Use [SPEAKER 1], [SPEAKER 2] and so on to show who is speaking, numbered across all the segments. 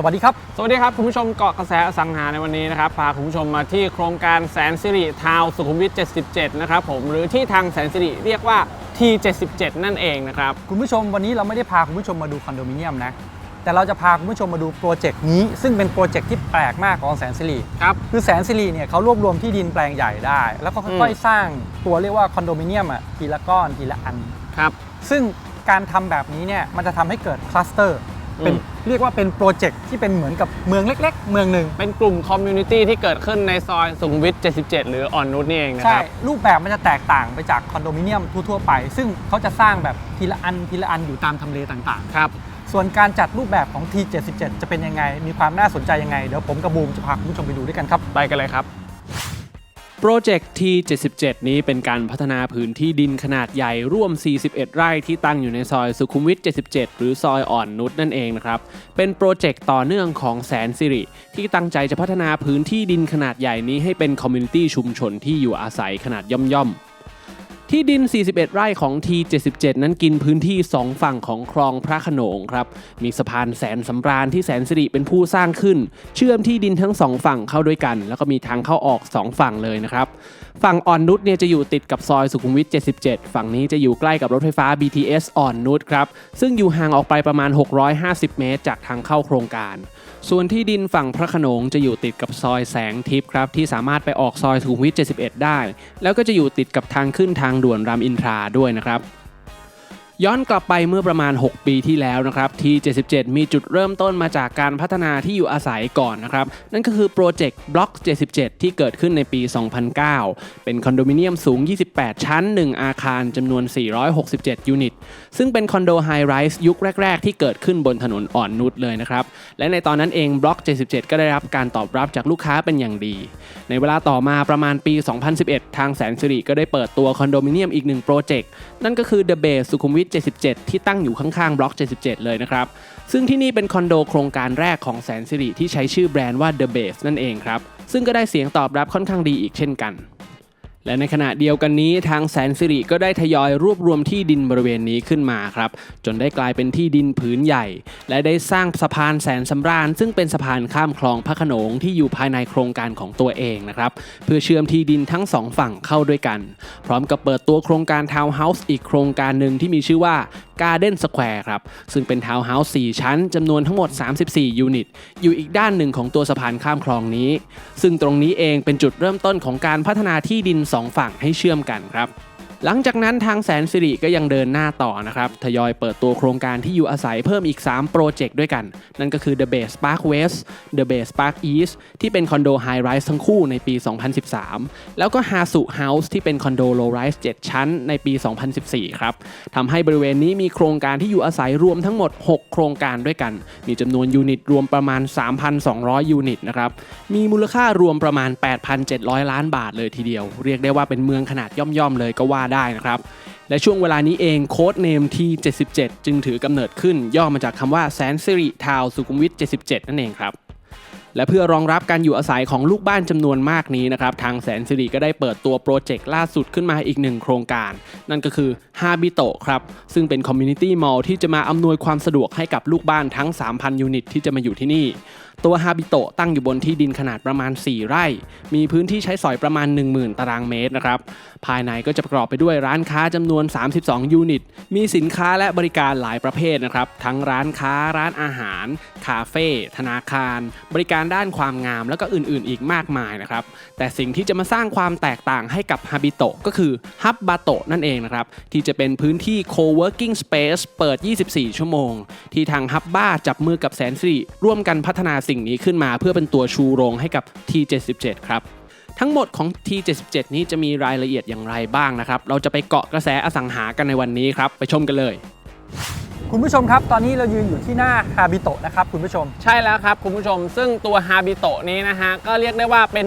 [SPEAKER 1] สวัสดีครับ
[SPEAKER 2] สวัสดีครับ คุณผู้ชมเกาะกระแสอสังหาในวันนี้นะครับพาคุณผู้ชมมาที่โครงการแสนสิริทาวน์สุขุมวิท 77 นะครับผมหรือที่ทางแสนสิริเรียกว่า T77 นั่นเองนะครับ
[SPEAKER 1] คุณผู้ชมวันนี้เราไม่ได้พาคุณผู้ชมมาดูคอนโดมิเนียมนะแต่เราจะพาคุณผู้ชมมาดูโปรเจกต์นี้ ซึ่งเป็นโปรเจกต์ที่แปลกมากของแสนสิริ
[SPEAKER 2] ครับ
[SPEAKER 1] คือแสนสิริเนี่ยเขารวบรวมที่ดินแปลงใหญ่ได้ แล้วก็ค่อยๆสร้างตัวเรียกว่าคอนโดมิเนียมอะทีละก้อนทีละอัน
[SPEAKER 2] ครับ
[SPEAKER 1] ซึ่งการทำแบบนี้เนี่ยมันจะทำให้เกิดคลัสเตอร์ เป็น
[SPEAKER 2] อืม
[SPEAKER 1] เรียกว่าเป็นโปรเจกต์ที่เป็นเหมือนกับเมืองเล็ก ๆ เมืองหนึ่ง
[SPEAKER 2] เป็นกลุ่มคอมมูนิตี้ที่เกิดขึ้นในซอยสุขุมวิท 77 หรืออ่อนนุชนี่เองนะค
[SPEAKER 1] ใช่
[SPEAKER 2] รับ
[SPEAKER 1] รูปแบบมันจะแตกต่างไปจากคอนโดมิเนียมทั่วๆไป ซึ่งเขาจะสร้างแบบทีละอันทีละอันอยู่ตามทำเลต่างๆ
[SPEAKER 2] ครับ
[SPEAKER 1] ส่วนการจัดรูปแบบของ T77 จะเป็นยังไง มีความน่าสนใจยังไง เดี๋ยวผมกับบูมจะพาคุณผู้ชมไปดูด้วยกันครับ
[SPEAKER 2] ไปกันเลยครับ
[SPEAKER 3] โปรเจกต์ที่ 77 นี้เป็นการพัฒนาพื้นที่ดินขนาดใหญ่ร่วม 41 ไร่ที่ตั้งอยู่ในซอยสุขุมวิท 77 หรือซอยอ่อนนุชนั่นเองนะครับ เป็นโปรเจกต์ต่อเนื่องของแสนสิริ ที่ตั้งใจจะพัฒนาพื้นที่ดินขนาดใหญ่นี้ให้เป็นคอมมูนิตี้ชุมชนที่อยู่อาศัยขนาดย่อมๆ ที่ดิน 41 ไร่ของ T77 นั้นกินพื้นที่ 2 ฝั่งของคลองพระขนงครับ มีสะพานแสนสำราญที่แสนสิริเป็นผู้สร้างขึ้น เชื่อมที่ดินทั้ง 2 ฝั่งเข้าด้วยกัน แล้วก็มีทางเข้าออก 2 ฝั่งเลยนะครับ ฝั่งอ่อนนุชเนี่ยจะอยู่ติดกับซอยสุขุมวิท 77 ฝั่งนี้จะอยู่ใกล้กับรถไฟฟ้า BTS อ่อนนุชครับ ซึ่งอยู่ห่างออกไปประมาณ 650 เมตร จากทางเข้าโครงการ ส่วนที่ดินฝั่งพระโขนงจะอยู่ติดกับซอยแสงทิพย์ครับ ที่สามารถไปออกซอยสุขุมวิท 71 ได้ แล้วก็จะอยู่ติดกับทางขึ้นทางด่วนรามอินทราด้วยนะครับ ย้อนกลับไปเมื่อประมาณ 6 ปีที่แล้วนะครับที่ 77 มีจุดเริ่มต้นมาจากการพัฒนาที่อยู่อาศัยก่อนนะครับ นั่นก็คือโปรเจกต์บล็อก 77 ที่เกิดขึ้นในปี 2009 เป็นคอนโดมิเนียมสูง 28 ชั้น 1 อาคารจำนวน 467 ยูนิต ซึ่งเป็นคอนโดไฮไรส์ยุคแรก ๆ ที่เกิดขึ้นบนถนนอ่อนนุชเลยนะครับ และในตอนนั้นเองบล็อก 77 ก็ได้รับการตอบรับจากลูกค้าเป็นอย่างดี ในเวลาต่อมาประมาณปี 2011 ทางแสนสิริก็ได้เปิดตัวคอนโดมิเนียมอีกหนึ่งโปรเจกต์นั่นก็คือ The Base สุขุมวิท77 ที่ตั้งอยู่ข้างๆบล็อก 77 เลยนะครับ ซึ่งที่นี่เป็นคอนโดโครงการแรกของแสนสิริที่ใช้ชื่อแบรนด์ว่า The Base นั่นเองครับ ซึ่งก็ได้เสียงตอบรับค่อนข้างดีอีกเช่นกัน และในขณะเดียวกันนี้ทางแสนสิริก็ได้ทยอยรวบรวมที่ดินบริเวณนี้ขึ้นมาครับ จนได้กลายเป็นที่ดินผืนใหญ่ และได้สร้างสะพานแสนสำราญ ซึ่งเป็นสะพานข้ามคลองพระโขนงที่อยู่ภายในโครงการของตัวเองนะครับเพื่อเชื่อมที่ดินทั้งสองฝั่งเข้าด้วยกัน พร้อมกับเปิดตัวโครงการทาวน์เฮาส์อีกโครงการหนึ่งที่มีชื่อว่า Garden Square ครับ ซึ่งเป็นทาวน์เฮาส์4ชั้นจำนวนทั้งหมด 34 ยูนิต อยู่อีกด้านหนึ่งของตัวสะพานข้ามคลองนี้ ซึ่งตรงนี้เองเป็นจุดเริ่มต้นของการพัฒนาที่ดิน2ฝั่งให้เชื่อมกันครับ หลังจากนั้นทางแสนสิริก็ยังเดินหน้าต่อนะครับทยอยเปิดตัวโครงการที่อยู่อาศัยเพิ่มอีก 3 โปรเจกต์ด้วยกัน นั่นก็คือ The Base Park West The Base Park East ที่เป็นคอนโด High Rise ทั้งคู่ในปี 2013 แล้วก็ Hasu House ที่เป็นคอนโด Low Rise 7ชั้นในปี 2014 ครับทำให้บริเวณนี้มีโครงการที่อยู่อาศัยรวมทั้งหมด 6 โครงการด้วยกัน มีจำนวนยูนิตรวมประมาณ 3,200 ยูนิตนะครับมีมูลค่ารวมประมาณ 8,700 ล้านบาทเลยทีเดียว เรียกได้ว่าเป็นเมืองขนาดย่อมๆเลยก็ว่าได้นะครับ และช่วงเวลานี้เองโค้ดเนม T77 จึงถือกำเนิดขึ้นย่อมาจากคำว่าแสนสิริทาวสุขุมวิท77 นั่นเองครับ และเพื่อรองรับการอยู่อาศัยของลูกบ้านจำนวนมากนี้นะครับทางแสนสิริก็ได้เปิดตัวโปรเจกต์ล่าสุดขึ้นมาอีกหนึ่งโครงการ นั่นก็คือ Habito ครับ ซึ่งเป็นคอมมูนิตี้มอลล์ที่จะมาอำนวยความสะดวกให้กับลูกบ้านทั้ง 3,000 ยูนิตที่จะมาอยู่ที่นี่ตัว Habito ตั้งอยู่บนที่ดินขนาดประมาณ 4 ไร่ มีพื้นที่ใช้สอยประมาณ 10,000 ตารางเมตรนะครับ ภายในก็จะประกอบไปด้วยร้านค้าจำนวน 32 ยูนิต มีสินค้าและบริการหลายประเภทนะครับ ทั้งร้านค้า ร้านอาหาร คาเฟ่ ธนาคาร บริการการด้านความงามแล้วก็อื่นๆ อีกมากมายนะครับ แต่สิ่งที่จะมาสร้างความแตกต่างให้กับ Habito ก็คือ Hub b a t o นั่นเองนะครับ ที่จะเป็นพื้นที่ co-working space เปิด 24 ชั่วโมง ที่ทาง Hub b a จับมือกับแสนสิริร่วมกันพัฒนาสิ่งนี้ขึ้นมา เพื่อเป็นตัวชูโรงให้กับ T77 ครับทั้งหมดของ T77 นี้จะมีรายละเอียดอย่างไรบ้างนะครับ เราจะไปเกาะกระแสอสังหากันในวันนี้ครับ ไปชมกันเลย
[SPEAKER 1] คุณผู้ชมครับ ตอนนี้เรายืนอยู่ที่หน้าฮาบิโตะนะครับคุณผู้ชม
[SPEAKER 2] ใช่แล้วครับคุณผู้ชม ซึ่งตัว Habito นี้นะฮะ ก็เรียกได้ว่าเป็น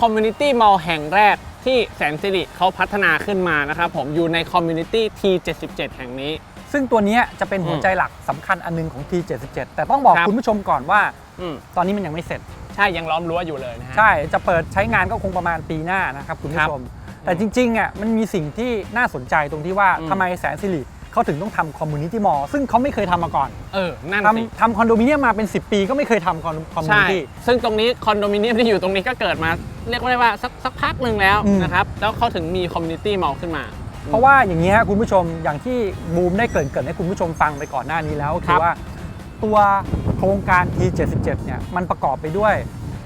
[SPEAKER 2] คอมมูนิตี้มอลล์แห่งแรกที่แสนสิริเขาพัฒนาขึ้นมานะครับผมอยู่ในคอมมูนิตี้ T77 แห่งนี้
[SPEAKER 1] ซึ่งตัวเนี้ยจะเป็นหัวใจหลักสำคัญอันหนึงของ T77 แต่ต้องบอก
[SPEAKER 2] ครับ
[SPEAKER 1] คุณผู้ชมก่อนว่า
[SPEAKER 2] อืม
[SPEAKER 1] ตอนนี้มันยังไม่เสร็จ
[SPEAKER 2] ใช่ยังล้อมรั้วอยู่เลยนะฮะ
[SPEAKER 1] ใช่จะเปิดใช้งานก็คงประมาณปีหน้านะครับคุณ
[SPEAKER 2] ครั
[SPEAKER 1] ผู้
[SPEAKER 2] บ
[SPEAKER 1] ชม แต่จริงๆอะมันมีสิ่งที่น่าสนใจตรงที่ว่า
[SPEAKER 2] อืม
[SPEAKER 1] ทำไมแสนสิริ เขาถึงต้องทำคอมมูนิตี้มอลซึ่งเขาไม่เคยทำมาก่อน
[SPEAKER 2] เออ นั่นสิ
[SPEAKER 1] ทำทำคอนโดมิเนียมมาเป็น 10 ปีก็ไม่เคยทำคอมมู
[SPEAKER 2] ใช่
[SPEAKER 1] นิตี้
[SPEAKER 2] ซึ่งตรงนี้คอนโดมิเนียมที่อยู่ตรงนี้ก็เกิดมา เรียกว่าได้ว่าสักสักพักหนึ่งแล้ว
[SPEAKER 1] อืม
[SPEAKER 2] นะครับ แล้วเขาถึงมีคอมมูนิตี้มอลขึ้นมา
[SPEAKER 1] เพราะว่าอย่างนี้ฮะคุณผู้ชมอย่างที่บูมได้เกรินเกรินให้คุณผู้ชมฟังไปก่อนหน้านี้แล้วก็
[SPEAKER 2] ค
[SPEAKER 1] คื
[SPEAKER 2] รั
[SPEAKER 1] อบว่าตัวโครงการ T77 เนี่ยมันประกอบไปด้วย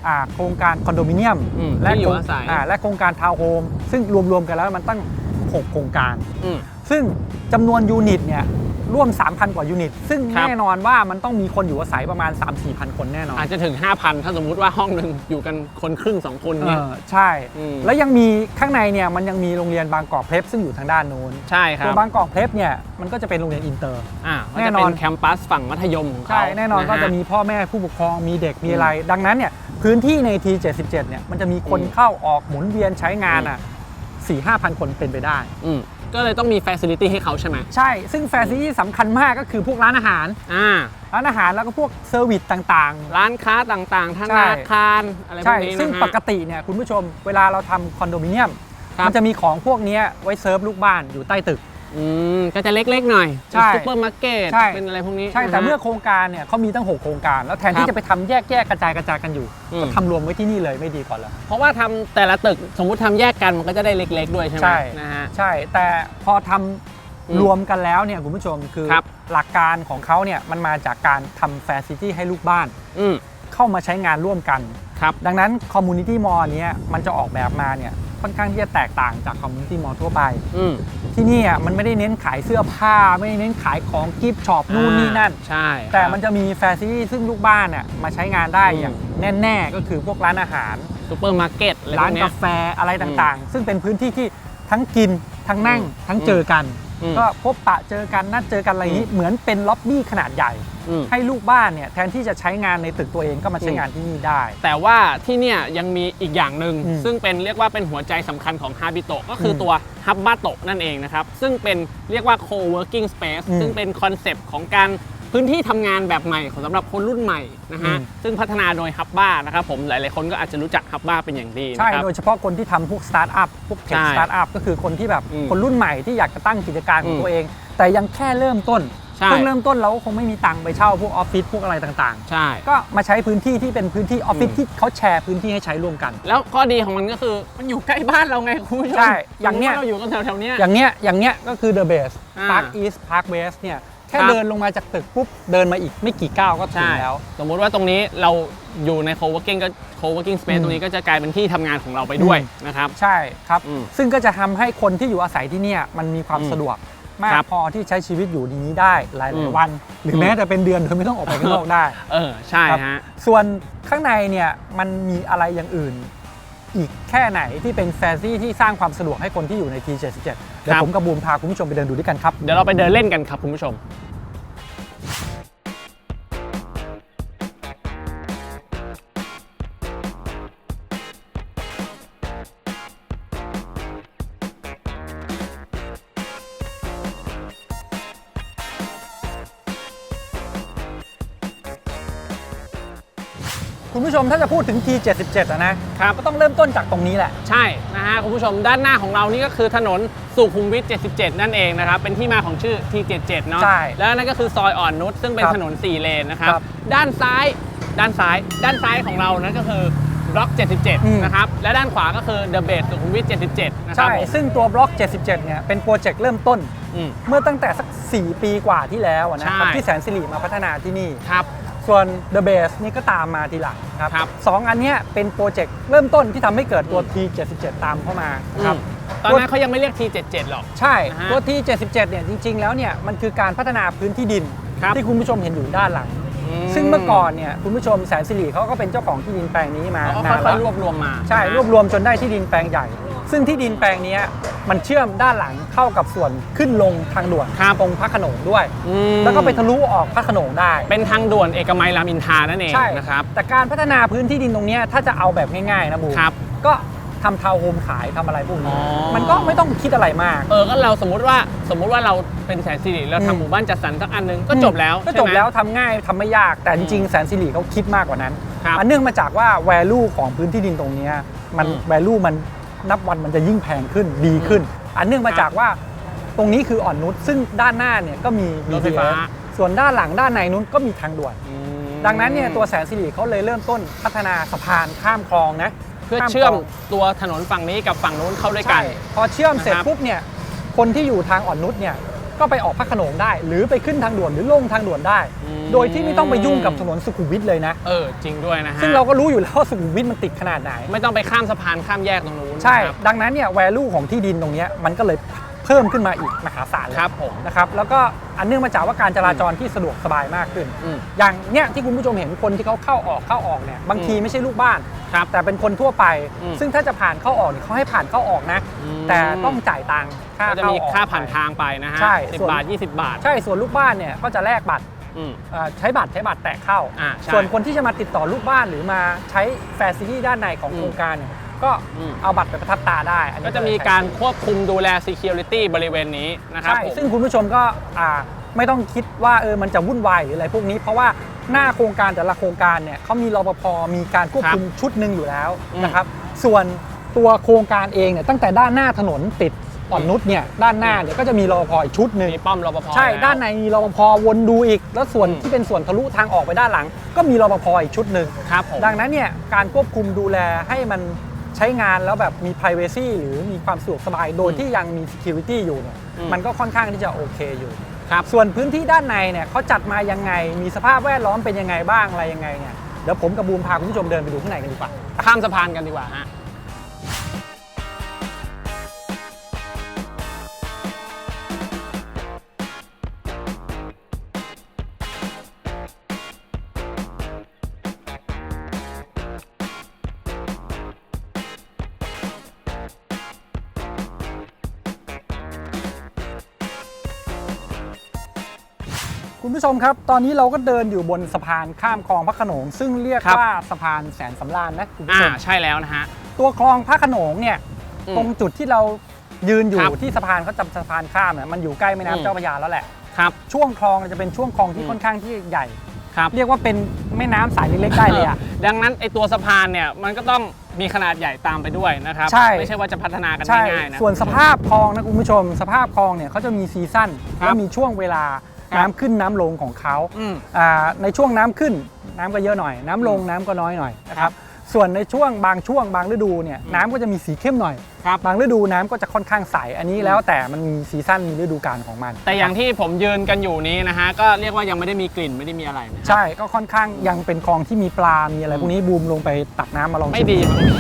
[SPEAKER 1] อ่าโครงการคอนโดมิเนียม
[SPEAKER 2] อืม
[SPEAKER 1] และ
[SPEAKER 2] ที่อยู่
[SPEAKER 1] โครง
[SPEAKER 2] อาศัย
[SPEAKER 1] อ่าและโครงการทาวน์โฮมซึ่งรวมๆกันแล้วมันตั้ง 6 โครงการ
[SPEAKER 2] อืม
[SPEAKER 1] ซึ่งจำนวนยูนิตเนี่ยร่วม 3,000 กว่ายูนิต ซึ่ง
[SPEAKER 2] ครับ
[SPEAKER 1] แน่นอนว่ามันต้องมีคนอยู่อาศัยประมาณ 3-4พันคนแน่นอน
[SPEAKER 2] อาจจะถึง 5,000 ถ้าสมมุติว่าห้องหนึ่งอยู่กันคนครึ่งสองคน
[SPEAKER 1] เอ
[SPEAKER 2] เนี่ย
[SPEAKER 1] อใช่
[SPEAKER 2] อืม
[SPEAKER 1] แล้วยังมีข้างในเนี่ยมันยังมีโรงเรียนบางกอกเพลฟซึ่งอยู่ทางด้านนู้น
[SPEAKER 2] ใช่ครั
[SPEAKER 1] ตั
[SPEAKER 2] บ
[SPEAKER 1] วบางกอกเพลฟเนี่ยมันก็จะเป็นโรงเรียนอินเตอร์
[SPEAKER 2] อ่าก็
[SPEAKER 1] แน่
[SPEAKER 2] จะ
[SPEAKER 1] น
[SPEAKER 2] เป็
[SPEAKER 1] อน
[SPEAKER 2] นแคมปัสฝั่งมัธยมของเขา
[SPEAKER 1] ใช่แน่นอนก็
[SPEAKER 2] ฮ
[SPEAKER 1] จะมีพ่อแม่ผู้ปกครองมีเด็กมีอะไร ดังนั้นเนี่ยพื้นที่ใน T77 เนี่ยมันจะมีคน
[SPEAKER 2] อืม
[SPEAKER 1] เข้าออกหมุนเวียนใช้งานอะสี่ห้าพันคนเป็นไปได้
[SPEAKER 2] อืม ก็เลยต้องมีฟ a ซิลิตี้ให้เขาใช่ไหม
[SPEAKER 1] ใช่ ซึ่งแฟซิลิตี้สำคัญมากก็คือพวกร้านอาหาร
[SPEAKER 2] อ่า
[SPEAKER 1] ร้านอาหารแล้วก็พวกเซอร์วิสต่าง
[SPEAKER 2] ร้านค้าต่างๆ ธ
[SPEAKER 1] ใช่
[SPEAKER 2] นาคาร อะไร
[SPEAKER 1] ๆ
[SPEAKER 2] พว
[SPEAKER 1] ใช่
[SPEAKER 2] กนี้นะฮะ
[SPEAKER 1] ซึ่งปกติเนี่ยคุณผู้ชมเวลาเราทำคอนโดมิเนียม
[SPEAKER 2] ครับ
[SPEAKER 1] มันจะมีของพวกเนี้ยไว้เซิร์ฟลูกบ้านอยู่ใต้ตึก
[SPEAKER 2] อืมก็จะเล็กๆหน่อย
[SPEAKER 1] ใช่
[SPEAKER 2] ซูเปอร์มาร์เก็ต
[SPEAKER 1] ใช่
[SPEAKER 2] เป็นอะไรพวกนี้
[SPEAKER 1] ใช่แต่
[SPEAKER 2] นะฮะ
[SPEAKER 1] เมื่อโครงการเนี่ยเขามีตั้ง 6 โครงการ แล้วแทน
[SPEAKER 2] ครั
[SPEAKER 1] ที่
[SPEAKER 2] บ
[SPEAKER 1] จะไปทำแยกแยกกระจายกระจายกันอยู่
[SPEAKER 2] อืม
[SPEAKER 1] ก็ทำรวมไว้ที่นี่เลยไม่ดีกว่าเหรอ
[SPEAKER 2] เพราะว่าทำแต่ละตึกสมมุติทำแยกกันมันก็จะได้เล็ก ๆ ด้วยใช่ไหม
[SPEAKER 1] ใช่
[SPEAKER 2] นะฮะ
[SPEAKER 1] ใช่ แต่พอทำ
[SPEAKER 2] อืม
[SPEAKER 1] รวมกันแล้วเนี่ยคุณผู้ชมคือ
[SPEAKER 2] ครับ
[SPEAKER 1] หลักการของเขาเนี่ยมันมาจากการทำแฟซิตี้ให้ลูกบ้าน
[SPEAKER 2] อืม
[SPEAKER 1] เข้ามาใช้งานร่วมกัน
[SPEAKER 2] ครับ
[SPEAKER 1] ดังนั้นคอมมูนิตี้มอลเนี้ยมันจะออกแบบมาเนี่ย ค่อนข้างที่จะแตกต่างจากคอมมูนิตี้มอลทั่วไป
[SPEAKER 2] อืม
[SPEAKER 1] ที่นี่อะมันไม่ได้เน้นขายเสื้อผ้า ไม่ได้เน้นขายของกิฟต์ช็อปนู่นนี่นั่น
[SPEAKER 2] ใช่
[SPEAKER 1] แต่
[SPEAKER 2] ครับ
[SPEAKER 1] มันจะมีแฟซิตี้ซึ่งลูกบ้านน่ะมาใช้งานได้
[SPEAKER 2] อืม
[SPEAKER 1] อย่างแน่ ๆ ก็คือพวกร้านอาหาร
[SPEAKER 2] ซูเปอร์มาร์เก็ตอะไรพ
[SPEAKER 1] ร้า
[SPEAKER 2] วนกเนี้
[SPEAKER 1] กาย แฟอะไรต่างๆ ซึ่งเป็นพื้นที่ที่ทั้งกินทั้งนั่ง
[SPEAKER 2] อืม
[SPEAKER 1] ทั้งเจอกัน
[SPEAKER 2] อืม
[SPEAKER 1] ก็พบปะเจอกันนัดเจอกันอะไรอย่างนี้ เหมือนเป็นล็อบบี้ขนาดใหญ่
[SPEAKER 2] อืม
[SPEAKER 1] ให้ลูกบ้านเนี่ยแทนที่จะใช้งานในตึกตัวเองก็มาใช้
[SPEAKER 2] อืม
[SPEAKER 1] งานที่นี่ได้
[SPEAKER 2] แต่ว่าที่เนี่ยยังมีอีกอย่างหนึ่ง
[SPEAKER 1] อืม
[SPEAKER 2] ซึ่งเป็นเรียกว่าเป็นหัวใจสำคัญของ h a b i t o ก็คืออ
[SPEAKER 1] ม
[SPEAKER 2] ตัว h u b b a t o นั่นเองนะครับ ซึ่งเป็นเรียกว่า co-working space
[SPEAKER 1] อืม
[SPEAKER 2] ซึ่งเป็นคอนเซปต์ของการ พื้นที่ทำงานแบบใหม่ของสำหรับคนรุ่นใหม่นะฮะ
[SPEAKER 1] อืม
[SPEAKER 2] ซึ่งพัฒนาโดย h u b b a นะครับผมหลายๆคนก็อาจจะรู้จัก h u b b a เป็นอย่างดี
[SPEAKER 1] ใช่
[SPEAKER 2] นะครับ
[SPEAKER 1] โดยเฉพาะคนที่ทำพวกสตาร์ทอัพ พวกเทค
[SPEAKER 2] ใช่
[SPEAKER 1] สตาร์ทอัพก็คือคนที่แบบ
[SPEAKER 2] อืม
[SPEAKER 1] คนรุ่นใหม่ที่อยากจะตั้งกิจการขอ
[SPEAKER 2] อื
[SPEAKER 1] ง
[SPEAKER 2] ม
[SPEAKER 1] ตัวเอง แต่ยังแค่เริ่มต้น
[SPEAKER 2] ใช่
[SPEAKER 1] เพิ่งเริ่มต้นเราก็คงไม่มีตังค์ไปเช่าพวกออฟฟิศพวกอะไรต่าง
[SPEAKER 2] ใช่
[SPEAKER 1] ๆ ก็มาใช้พื้นที่ที่เป็นพื้นที่ออฟฟิศ
[SPEAKER 2] อืม
[SPEAKER 1] ที่เขาแชร์พื้นที่ให้ใช้ร่วมกัน
[SPEAKER 2] แล้วข้อดีของมันก็คือมันอยู่ใกล้บ้านเราไงคุณผู้ชม
[SPEAKER 1] ใช่อย่างเนี้ย
[SPEAKER 2] สมมุติว่าเราอยู่กันแถวๆเนี้ย
[SPEAKER 1] อย่างเนี้ยอย่างเนี้ยก็คือ The Base
[SPEAKER 2] อ่า
[SPEAKER 1] Park East Park West เนี่ย แค่
[SPEAKER 2] ครับ
[SPEAKER 1] เดินลงมาจากตึกปุ๊บเดินมาอีกไม่กี่ก้าวก็ถึง
[SPEAKER 2] ใช่
[SPEAKER 1] แล้ว
[SPEAKER 2] สมมุติว่าตรงนี้เราอยู่ใน co-working ก็ co-working space
[SPEAKER 1] อืม
[SPEAKER 2] ตรงนี้ก็จะกลายเป็นที่ทำงานของเราไปด้วย
[SPEAKER 1] อืม
[SPEAKER 2] นะครับ
[SPEAKER 1] ใช่ครับ
[SPEAKER 2] อืม
[SPEAKER 1] ซึ่งก็จะทำให้คนที่อยู่อาศัยที่เนี่ยมันมีความ
[SPEAKER 2] อืม
[SPEAKER 1] สะดวกมา
[SPEAKER 2] ครั
[SPEAKER 1] ก
[SPEAKER 2] บ
[SPEAKER 1] พอที่ใช้ชีวิตอยู่ในนี้ได้หลาย
[SPEAKER 2] อืม
[SPEAKER 1] ๆวัน หรืออ
[SPEAKER 2] ม
[SPEAKER 1] แม้แต่เป็นเดือนโดยไม่ต้องออกไปข้างนอกได้
[SPEAKER 2] เออใช่
[SPEAKER 1] ครับ
[SPEAKER 2] ฮะ
[SPEAKER 1] ส่วนข้างในเนี่ยมันมีอะไรอย่างอื่น อีกแค่ไหนที่เป็นแฟซี่ที่สร้างความสะดวกให้คนที่อยู่ใน T77 เดี๋ยว
[SPEAKER 2] ครับ
[SPEAKER 1] ผมกับบูมพาคุณผู้ชมไปเดินดูด้วยกันครับ
[SPEAKER 2] เดี๋ยวเราไปเดินเล่นกันครับคุณผู้ชม
[SPEAKER 1] ชมถ้าจะพูดถึง T77 อะนะครับ ก็ต้องเริ่มต้นจากตรงนี้แหละ
[SPEAKER 2] ใช่นะฮะคุณผู้ชมด้านหน้าของเรานี่ก็คือถนนสุขุมวิท 77 นั่นเองนะครับ เป็นที่มาของชื่อ T77 เนาะ
[SPEAKER 1] ใช่
[SPEAKER 2] แล้วนั่นก็คือซอยอ่อนนุชซึ่งเป็น
[SPEAKER 1] ครับ
[SPEAKER 2] ถนน 4 เลนนะครับ
[SPEAKER 1] ครับ
[SPEAKER 2] ด้านซ้ายด้านซ้าย ด้านซ้ายของเรานั่นก็คือบล็อก
[SPEAKER 1] อืม
[SPEAKER 2] 77 นะครับ และด้านขวาก็คือ The Base สุขุมวิท 77 นะครั
[SPEAKER 1] ใช่
[SPEAKER 2] ผม
[SPEAKER 1] ซึ่งตัวบล็อก 77 เนี่ย เป็นโปรเจกต์เริ่มต้น
[SPEAKER 2] อืม
[SPEAKER 1] เมื่อตั้งแต่สัก 4 ปีกว่าที่แล้วอะนะครับ
[SPEAKER 2] ใช่
[SPEAKER 1] ที่แสนสิริมาพัฒนาที่นี่
[SPEAKER 2] ครับ
[SPEAKER 1] ส่วน The Base นี่ก็ตามมาทีหลังครับ
[SPEAKER 2] ครับ
[SPEAKER 1] สองอันเนี้ยเป็นโปรเจกต์เริ่มต้นที่ทำให้เกิดตัว T77 ตามเข้ามาครับ
[SPEAKER 2] อืมตอนนั้นเขายังไม่เรียก T77 หรอก
[SPEAKER 1] ใช่
[SPEAKER 2] นะฮะ
[SPEAKER 1] ตัว T77 เนี่ยจริง ๆ แล้วเนี่ยมันคือการพัฒนาพื้นที่ดิน
[SPEAKER 2] ครับ
[SPEAKER 1] ที่คุณผู้ชมเห็นอยู่ด้านหลัง ซึ่งเมื่อก่อนเนี่ยคุณผู้ชมแสนสิริเขาก็เป็นเจ้าของที่ดินแปลงนี้มา
[SPEAKER 2] เขา
[SPEAKER 1] นาน
[SPEAKER 2] ค่อย
[SPEAKER 1] แล้ว
[SPEAKER 2] ๆรวบรวมมา
[SPEAKER 1] ใช่รวบรวมจนได้ที่ดินแปลงใหญ่ ซึ่งที่ดินแปลงเนี้ยมันเชื่อมด้านหลังเข้ากับส่วนขึ้นลงทางด่วน
[SPEAKER 2] ครับ
[SPEAKER 1] ตรงพระโขนงด้วย
[SPEAKER 2] อืม
[SPEAKER 1] แล้วก็ไปทะลุออกพระโขนงได้
[SPEAKER 2] เป็นทางด่วนเอกมัยรามอินทรานั่นเอง
[SPEAKER 1] ใช่
[SPEAKER 2] นะครับ
[SPEAKER 1] แต่การพัฒนาพื้นที่ดินตรงเนี้ยถ้าจะเอาแบบง่ายๆนะบูม
[SPEAKER 2] ครับ
[SPEAKER 1] ก็ทำทาวน์โฮมขายทำอะไรพวก
[SPEAKER 2] อ๋
[SPEAKER 1] นี้
[SPEAKER 2] อ
[SPEAKER 1] มันก็ไม่ต้องคิดอะไรมาก
[SPEAKER 2] เออ ก็เราสมมุติว่าสมมุติว่าเราเป็นแสนสิริเรา
[SPEAKER 1] อืม
[SPEAKER 2] ทำหมู่บ้านจัดสรรสักอันหนึงก็จบแล้ว
[SPEAKER 1] ก็
[SPEAKER 2] ใช่
[SPEAKER 1] จบ
[SPEAKER 2] ไหม
[SPEAKER 1] แล้วทำง่ายทำไม่ยาก แต่จริงๆแสนสิริเขาคิดมากกว่านั้น
[SPEAKER 2] ครับ
[SPEAKER 1] อันเนื่องมาจากว่า value ของพื้นที่ดินตรงเนี้ยมัน
[SPEAKER 2] อืม
[SPEAKER 1] value มัน นับวันมันจะยิ่งแพงขึ้นดีขึ้น อันเนื่องมา
[SPEAKER 2] ครับ
[SPEAKER 1] จากว่าตรงนี้คืออ่อนนุชซึ่งด้านหน้าเนี่ยก็มี
[SPEAKER 2] รถไฟฟ้า
[SPEAKER 1] BTS ส่วนด้านหลังด้านในนู้นก็มีทางด่วน
[SPEAKER 2] อืม
[SPEAKER 1] ดังนั้นเนี่ยตัวแสนสิริเขาเลยเริ่มต้นพัฒนาสะพานข้ามคลองนะ
[SPEAKER 2] เพื่อ
[SPEAKER 1] ข้า
[SPEAKER 2] เชื่อม
[SPEAKER 1] คลง
[SPEAKER 2] ตัวถนนฝั่งนี้กับฝั่งนู้นเข้าด้วยกัน
[SPEAKER 1] ใช่พอเชื่อมเสร็จ
[SPEAKER 2] นะครับ
[SPEAKER 1] ปุ๊บเนี่ยคนที่อยู่ทางอ่อนนุชเนี่ย ก็ไปออกพระโขนงได้ หรือไปขึ้นทางด่วนหรือลงทางด่วนได้
[SPEAKER 2] อืม
[SPEAKER 1] โดยที่ไม่ต้องไปยุ่งกับถนนสุขุมวิทเลยนะ
[SPEAKER 2] เออจริงด้วยนะฮะ
[SPEAKER 1] ซึ่งเราก็รู้อยู่แล้วว่าสุขุมวิทมันติดขนาดไหน
[SPEAKER 2] ไม่ต้องไปข้ามสะพานข้ามแยกตรงนู้น
[SPEAKER 1] ใช่
[SPEAKER 2] นะครับ
[SPEAKER 1] ดังนั้นเนี่ยแวลูของที่ดินตรงเนี้ยมันก็เลยเพิ่มขึ้นมาอีกมหาศาลเลย
[SPEAKER 2] ครับผม
[SPEAKER 1] นะครับแล้วก็อันเนื่องมาจากว่าการจราจรที่สะดวกสบายมากขึ้น
[SPEAKER 2] อืม
[SPEAKER 1] อย่างเนี้ยที่คุณผู้ชมเห็นคนที่เขาเข้าออกเข้าออกเนี่ยบางทีไม่ใช่ลูกบ้าน
[SPEAKER 2] ครับ
[SPEAKER 1] แต่เป็นคนทั่วไป
[SPEAKER 2] อืม
[SPEAKER 1] ซึ่งถ้าจะผ่านเข้าออกเนี่ยเขาให้ผ่านเข้าออกนะ
[SPEAKER 2] อืม
[SPEAKER 1] แต่ต้องจ่ายตังค่า
[SPEAKER 2] ก็จะ
[SPEAKER 1] เข้า
[SPEAKER 2] มี
[SPEAKER 1] ออก
[SPEAKER 2] ค่าผ่าน
[SPEAKER 1] ไป
[SPEAKER 2] ทางไปนะฮะ
[SPEAKER 1] ใช่
[SPEAKER 2] สิบ
[SPEAKER 1] ส่วน
[SPEAKER 2] บาท 20 บาท
[SPEAKER 1] ใช่ส่วนลูกบ้านเนี่ยก็จะแลกบัตร
[SPEAKER 2] อืม
[SPEAKER 1] เอ่อใช้บัตรใช้บัตรแตะเข้า
[SPEAKER 2] อ่าใช่
[SPEAKER 1] ส่วนคนที่จะมาติดต่อลูกบ้านหรือมาใช้แฟซิลิตี้ด้านในของ
[SPEAKER 2] อืม
[SPEAKER 1] โครงการเนี่ยก็
[SPEAKER 2] อืม
[SPEAKER 1] เอาบัตรไปประทับตาได้อันนี้
[SPEAKER 2] ก็จะมีการควบคุมดูแล Security บริเวณนี้นะครับ
[SPEAKER 1] ใช่
[SPEAKER 2] ผม
[SPEAKER 1] ซึ่งคุณผู้ชมก็อ่าไม่ต้องคิดว่าเออมันจะวุ่นวายหรืออะไรพวกนี้เพราะว่าหน้าโครงการแต่ละโครงการเนี่ยเขามีรปภมีการควบคุมชุดหนึ่งอยู่แล้ว
[SPEAKER 2] อืม
[SPEAKER 1] นะครับ ส่วนตัวโครงการเองเนี่ยตั้งแต่ด้านหน้าถนนติด อ่อนนุชเนี่ยด้านหน้าเนี่ยก็จะมีรปภอีกชุดหนึ่ง
[SPEAKER 2] มีป้อมรปภ
[SPEAKER 1] ใช่
[SPEAKER 2] แล้ว
[SPEAKER 1] ด้านในมีรปภวนดูอีก แล้วส่วน
[SPEAKER 2] อืม
[SPEAKER 1] ที่เป็นส่วนทะลุทางออกไปด้านหลัง ก็มีรปภอีกชุดหนึ่ง
[SPEAKER 2] ครับผม
[SPEAKER 1] ดังนั้นเนี่ยการควบคุมดูแลให้มันใช้งานแล้วแบบมี p r i เวซีหรือมีความสะดวกสบายโดย
[SPEAKER 2] อืม
[SPEAKER 1] ที่ยังมี Security อยู่เนี่ย
[SPEAKER 2] อืม
[SPEAKER 1] มันก็ค่อนข้างที่จะโอเคอยู่
[SPEAKER 2] ครับ
[SPEAKER 1] ส่วนพื้นที่ด้านในเนี่ยเขาจัดมายังไง มีสภาพแวดล้อมเป็นยังไงบ้างอะไรยังไงเนี่ยเดี๋ยวผมกับบูมพาคุณผู้ชมเดินไปดูข้างในกันดีกว่า
[SPEAKER 2] ข้ามสะพานกันดีกว่าฮะ
[SPEAKER 1] คุณผู้ชมครับ ตอนนี้เราก็เดินอยู่บนสะพานข้ามคลองพระโขนง ซึ่งเรียก
[SPEAKER 2] ครับ
[SPEAKER 1] ว่าสะพานแสนสำราญนะคุณผู้
[SPEAKER 2] อ่า
[SPEAKER 1] ชม
[SPEAKER 2] ใช่แล้วนะฮะ
[SPEAKER 1] ตัวคลองพระโขนงเนี่ย
[SPEAKER 2] อืม
[SPEAKER 1] ตรงจุดที่เรายืนอยู่
[SPEAKER 2] ครับ
[SPEAKER 1] ที่สะพานเขาจำสะพานข้ามเนี่ยมันอยู่ใกล้แม่
[SPEAKER 2] อืม
[SPEAKER 1] น้ำเจ้าพระยาแล้วแหละ
[SPEAKER 2] ครับ
[SPEAKER 1] ช่วงคลองเนี่ยจะเป็นช่วงคลองที่
[SPEAKER 2] อืม
[SPEAKER 1] ค่อนข้างที่ใหญ่
[SPEAKER 2] ครับ
[SPEAKER 1] เรียกว่าเป็นแม่น้ำสายเล็กๆได้เลยอะ
[SPEAKER 2] ดังนั้นไอตัวสะพานเนี่ยมันก็ต้องมีขนาดใหญ่ตามไปด้วยนะครับ
[SPEAKER 1] ใช่
[SPEAKER 2] ไม่ใช่ว่าจะพัฒนากัน
[SPEAKER 1] ใช่
[SPEAKER 2] ง่ายๆนะ
[SPEAKER 1] ส่วนสภาพคลองนะคุณผู้ชม สภาพคลองเนี่ยเขาจะมีซีซั่น
[SPEAKER 2] ครับ
[SPEAKER 1] และมีช่วงเวลา
[SPEAKER 2] ครับ
[SPEAKER 1] น้ำขึ้นน้ำลงของเขา
[SPEAKER 2] อืม
[SPEAKER 1] อ่าในช่วงน้ำขึ้นน้ำก็เยอะหน่อย น้ำลงน้ำก็น้อยหน่อยนะครับส่วนในช่วงบางช่วงบางฤดูเนี่ย
[SPEAKER 2] อืม
[SPEAKER 1] น้ำก็จะมีสีเข้มหน่อย
[SPEAKER 2] ครับ
[SPEAKER 1] บางฤดูน้ำก็จะค่อนข้างใส อันนี้แล้วแต่มันมีซีซั่นมีฤดูกาลของมัน
[SPEAKER 2] แต่อย่างที่ผมยืนกันอยู่นี้นะฮะก็เรียกว่ายังไม่ได้มีกลิ่นไม่ได้มีอะไรนะครับ
[SPEAKER 1] ใช่ก็ค่อนข้างยังเป็นคลองที่มีปลา มีอะไร
[SPEAKER 2] อืม
[SPEAKER 1] พวกนี้บูมลงไปตักน้ำมาลอง
[SPEAKER 2] ไม่
[SPEAKER 1] ชิ
[SPEAKER 2] ดี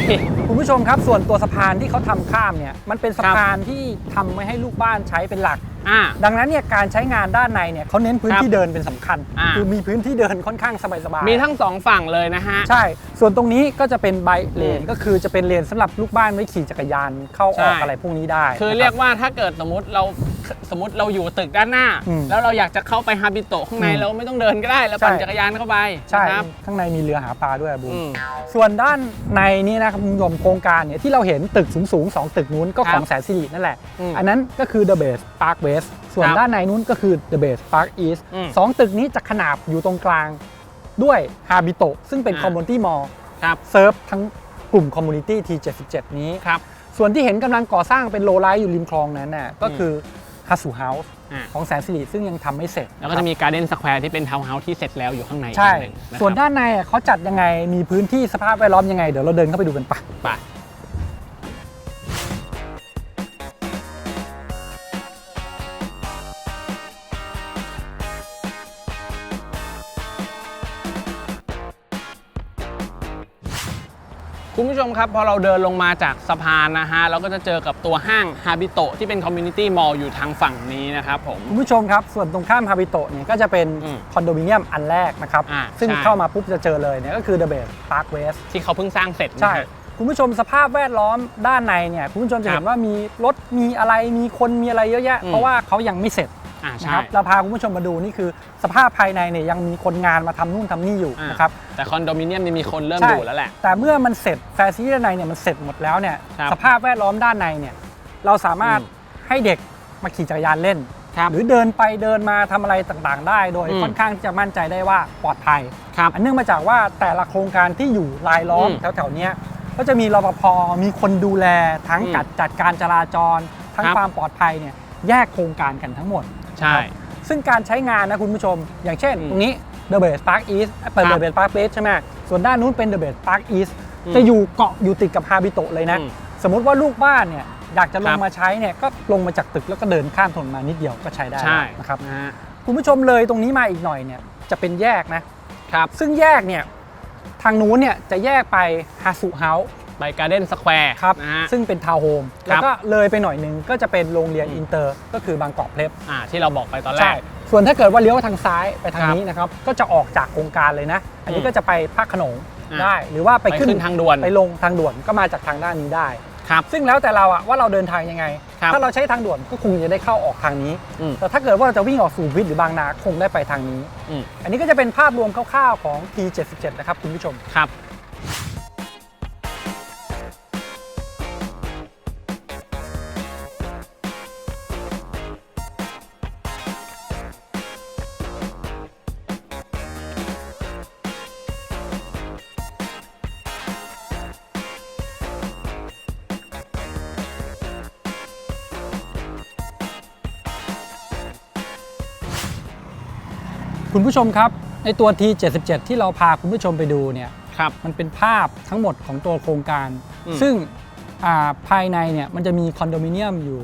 [SPEAKER 2] พี่
[SPEAKER 1] คุณผู้ชมครับส่วนตัวสะพานที่เขาทำข้ามเนี่ยมันเป็นสะพานที่ทำไว้ให้ลูกบ้านใช้เป็นหลัก
[SPEAKER 2] อ่า
[SPEAKER 1] ดังนั้นเนี่ยการใช้งานด้านในเนี่ยเขาเน้นพื้น
[SPEAKER 2] ครับ
[SPEAKER 1] ที่เดินเป็นสำคัญ
[SPEAKER 2] อ่า
[SPEAKER 1] คือมีพื้นที่เดินค่อนข้างสบายๆ
[SPEAKER 2] มีทั้งสองฝั่งเลยนะฮะ
[SPEAKER 1] ใช่ ส่วนตรงนี้ก็จะเป็นไบเลน
[SPEAKER 2] อืม
[SPEAKER 1] ก็คือจะเป็นเลนสำหรับลูกบ้านไว้ขี่จักรยานเข้าออก
[SPEAKER 2] ใช่
[SPEAKER 1] อะไรพวกนี้ได้
[SPEAKER 2] คือ
[SPEAKER 1] นะบ
[SPEAKER 2] เรียกว่าถ้าเกิดสมมติเราสมมติเราอยู่ตึกด้านหน้า
[SPEAKER 1] อืม
[SPEAKER 2] แล้วเราอยากจะเข้าไปฮาบิโตะข้างใน
[SPEAKER 1] อืม
[SPEAKER 2] เราไม่ต้องเดินก็ได้เราปั่น
[SPEAKER 1] ใช่
[SPEAKER 2] จักรยานเข้าไป
[SPEAKER 1] ใช่
[SPEAKER 2] นะครับ
[SPEAKER 1] ข้างในมีเรือหาปลาด้วยบูม
[SPEAKER 2] อืม
[SPEAKER 1] ส่วนด้านในนี้นะครับคุณผู้ชมโครงการเนี่ยที่เราเห็นตึกสูงๆ2ตึกนู้นก็
[SPEAKER 2] ครับ
[SPEAKER 1] ของแสนสิรินั่นแหละ
[SPEAKER 2] อืม
[SPEAKER 1] อันนั้นก็คือ The Base Park West ส่วน
[SPEAKER 2] ครับ
[SPEAKER 1] ด้านในนู้นก็คือ The Base Park East
[SPEAKER 2] อืม
[SPEAKER 1] สองตึกนี้จะขนาบอยู่ตรงกลางด้วย Habito ซึ่งเป็น
[SPEAKER 2] อ่า
[SPEAKER 1] Community Mall
[SPEAKER 2] ครับ
[SPEAKER 1] เซิร์ฟทั้งก ลุ่ม Community T77 นี้
[SPEAKER 2] ครับ
[SPEAKER 1] ส่วนที่เห็นกำลังก่อสร้างเป็นโลไลท์อยู่ริมคลองนั้นน่ะก็คือฮัสูเฮาส์
[SPEAKER 2] อ่า
[SPEAKER 1] ของแสนสิริซึ่งยังทำไม่เสร็จ
[SPEAKER 2] แล้วก็จะมีการ์เด้นสแควร์ที่เป็นทาวน์เฮาส์ที่เสร็จแล้วอยู่ข้างใน
[SPEAKER 1] ใช่
[SPEAKER 2] อีกหนึ่งะครับ
[SPEAKER 1] ส่วนด้านในอะเขาจัดยังไงมีพื้นที่สภาพแวดล้อมยังไง เดี๋ยวเราเดินเข้าไปดูกันปะ
[SPEAKER 2] ไป คุณผู้ชมครับพอเราเดินลงมาจากสะพานนะฮะเราก็จะเจอกับตัวห้างฮาบิโตที่เป็นคอมมูนิตี้มอลล์อยู่ทางฝั่งนี้นะครับผม
[SPEAKER 1] คุณผู้ชมครับ ส่วนตรงข้ามฮาบิโตะเนี่ยก็จะเป็น
[SPEAKER 2] อืม
[SPEAKER 1] คอนโดมิเนียมอันแรกนะครับ
[SPEAKER 2] อ่า
[SPEAKER 1] ซึ่ง
[SPEAKER 2] ใช่
[SPEAKER 1] เข้ามาปุ๊บจะเจอเลยเนี่ยก็คือ The Base Park West
[SPEAKER 2] ที่เขาเพิ่งสร้างเสร็จนะ
[SPEAKER 1] ใช่
[SPEAKER 2] ฮะ
[SPEAKER 1] คุณผู้ชมสภาพแวดล้อมด้านในเนี่ยคุณผู้ชมจะ
[SPEAKER 2] ครั
[SPEAKER 1] เห็
[SPEAKER 2] บ
[SPEAKER 1] นว่ามีรถมีอะไรมีคนมีอะไรเยอะแยะ
[SPEAKER 2] อืม
[SPEAKER 1] เพราะว่าเขายังไม่เสร็จ
[SPEAKER 2] อ่า
[SPEAKER 1] นะ
[SPEAKER 2] ใช่
[SPEAKER 1] ครับเราพาคุณผู้ชมมาดูนี่คือสภาพภายในเนี่ยยังมีคนงานมาทำนู่นทำนี่อยู่
[SPEAKER 2] อ่าน
[SPEAKER 1] นะครับ
[SPEAKER 2] แต่คอนโดมิเนียมนี่มีคนเริ่ม
[SPEAKER 1] ใช่
[SPEAKER 2] อยู่แล้วแหละ
[SPEAKER 1] แต่เมื่อมันเสร็จแฟซิลิตี้ด้านในเนี่ยมันเสร็จหมดแล้วเนี่ย
[SPEAKER 2] ครับ
[SPEAKER 1] สภาพแวดล้อมด้านในเนี่ยเราสามารถ
[SPEAKER 2] อืม
[SPEAKER 1] ให้เด็กมาขี่จักรยานเล่น
[SPEAKER 2] ครับ
[SPEAKER 1] หรือเดินไปเดินมาทำอะไรต่างๆ ได้โดย
[SPEAKER 2] อืม
[SPEAKER 1] ค่อนข้างที่จะมั่นใจได้ว่าปลอดภัย
[SPEAKER 2] ครับ
[SPEAKER 1] อันเนื่องมาจากว่าแต่ละโครงการที่อยู่รายล้อม
[SPEAKER 2] อืม
[SPEAKER 1] แถวๆเนี้ยก็จะมีรปภมีคนดูแลทั้ง
[SPEAKER 2] อืม
[SPEAKER 1] จัดจัดการจราจร ทั้ง
[SPEAKER 2] ครับ
[SPEAKER 1] ความปลอดภัยเนี่ยแยกโครงการกันทั้งหมด
[SPEAKER 2] ใช่
[SPEAKER 1] ซึ่งการใช้งานนะคุณผู้ชม อย่างเช่น
[SPEAKER 2] อืม
[SPEAKER 1] ตรงนี้ The Base Park East เปิด
[SPEAKER 2] ครับ
[SPEAKER 1] The Base Park West ใช่ไหมส่วนด้านนู้นเป็น The Base Park East
[SPEAKER 2] อืม
[SPEAKER 1] จะอยู่เกาะอยู่ติดกับฮาบิโตะเลยนะ
[SPEAKER 2] อืม
[SPEAKER 1] สมมุติว่าลูกบ้านเนี่ยอยากจะล
[SPEAKER 2] ครั
[SPEAKER 1] ง
[SPEAKER 2] บ
[SPEAKER 1] มาใช้เนี่ยก็ลงมาจากตึกแล้วก็เดินข้ามถนนมานิดเดียวก็ใช้ได้
[SPEAKER 2] ใช่
[SPEAKER 1] แล้วนะครับ
[SPEAKER 2] นะฮะ
[SPEAKER 1] คุณผู้ชมเลยตรงนี้มาอีกหน่อยเนี่ยจะเป็นแยกนะครับซึ่งแยกเนี่ยทางนู้นเนี่ยจะแยกไปฮาสุเฮาส์
[SPEAKER 2] ไปการ์เด้นสแควร์
[SPEAKER 1] ครับ
[SPEAKER 2] นะฮะ
[SPEAKER 1] ซึ่งเป็นทาวน์โฮม
[SPEAKER 2] ค
[SPEAKER 1] แล้
[SPEAKER 2] รั
[SPEAKER 1] ว
[SPEAKER 2] บ
[SPEAKER 1] ก็เลยไปหน่อยหนึงก็จะเป็นโรงเรียน
[SPEAKER 2] อืม
[SPEAKER 1] อินเตอร์ ก็คือบางกอกเพลฟ
[SPEAKER 2] อ่าที่เราบอกไปตอนแร
[SPEAKER 1] ใช่
[SPEAKER 2] ก
[SPEAKER 1] ส่วนถ้าเกิดว่าเลี้ยวทางซ้ายไปทาง
[SPEAKER 2] ครับ
[SPEAKER 1] นี้นะครับก็จะออกจากโครงการเลยนะ อันนี้
[SPEAKER 2] อืม
[SPEAKER 1] ก็จะไปภาคขนง
[SPEAKER 2] อ่า
[SPEAKER 1] ได้ หรือว่าไป
[SPEAKER 2] ไป
[SPEAKER 1] ขึ้น
[SPEAKER 2] ขึ้นทางด่วน
[SPEAKER 1] ไปลงทางด่วนก็มาจากทางด้านนี้ได้
[SPEAKER 2] ครับ
[SPEAKER 1] ซึ่งแล้วแต่เราอะว่าเราเดินทางยังไง
[SPEAKER 2] ครับ
[SPEAKER 1] ถ้าเราใช้ทางด่วนก็คงจะได้เข้าออกทางนี้
[SPEAKER 2] อืม
[SPEAKER 1] แต่ถ้าเกิดว่าเราจะวิ่งออกสู่วิทหรือบางนาคงได้ไปทางนี้
[SPEAKER 2] อืม
[SPEAKER 1] อันนี้ก็จะเป็นภาพรวมคร่าวๆของ T77 นะครับคุณผู้ชม
[SPEAKER 2] ครับ
[SPEAKER 1] ผู้ชมครับ ในตัว T77 ที่เราพาคุณผู้ชมไปดูเนี่ย
[SPEAKER 2] ครับ
[SPEAKER 1] มันเป็นภาพทั้งหมดของตัวโครงการ
[SPEAKER 2] อืม
[SPEAKER 1] ซึ่งอ่าภายในเนี่ยมันจะมีคอนโดมิเนียมอยู่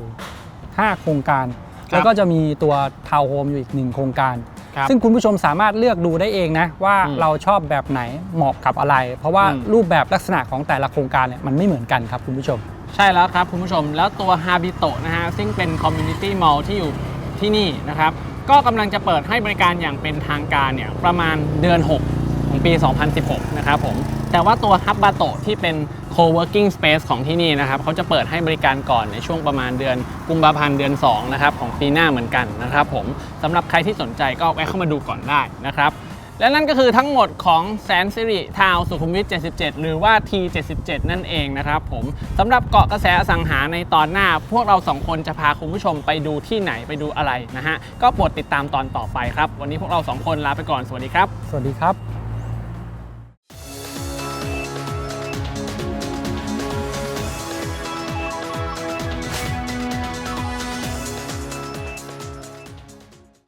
[SPEAKER 1] 5 โครงการแล้วก็จะมีตัวทาวน์โฮมอยู่อีกหนึ่งโครงการ
[SPEAKER 2] ครับ
[SPEAKER 1] ซึ่งคุณผู้ชมสามารถเลือกดูได้เองนะ ว่า
[SPEAKER 2] อืม
[SPEAKER 1] เราชอบแบบไหนเหมาะกับอะไร เพราะว่า
[SPEAKER 2] อืม
[SPEAKER 1] รูปแบบลักษณะของแต่ละโครงการเนี่ยมันไม่เหมือนกันครับคุณผู้ชม
[SPEAKER 2] ใช่แล้วครับคุณผู้ชมแล้วตัว Habito นะฮะซึ่งเป็น Community Mall ที่อยู่ที่นี่นะครับ ก็กำลังจะเปิดให้บริการอย่างเป็นทางการเนี่ยประมาณเดือน 6 ของปี 2016 นะครับผม แต่ว่าตัวฮับบาโตที่เป็น co-working space ของที่นี่นะครับเขาจะเปิดให้บริการก่อนในช่วงประมาณเดือนกุมภาพันธ์เดือน2นะครับของปีหน้าเหมือนกันนะครับผมสำหรับใครที่สนใจก็แวะเข้ามาดูก่อนได้นะครับ และนั่นก็คือทั้งหมดของแสนสิริทาวสุขุมวิท 77 หรือว่า T77 นั่นเองนะครับผมสำหรับเกาะกระแสอสังหาในตอนหน้า พวกเราสองคนจะพาคุณผู้ชมไปดูที่ไหนไปดูอะไรนะฮะ ก็โปรดติดตามตอนต่อไปครับ วันนี้พวกเราสองคนลาไปก่อน สวัสดีครับ
[SPEAKER 1] สวัสดีครับ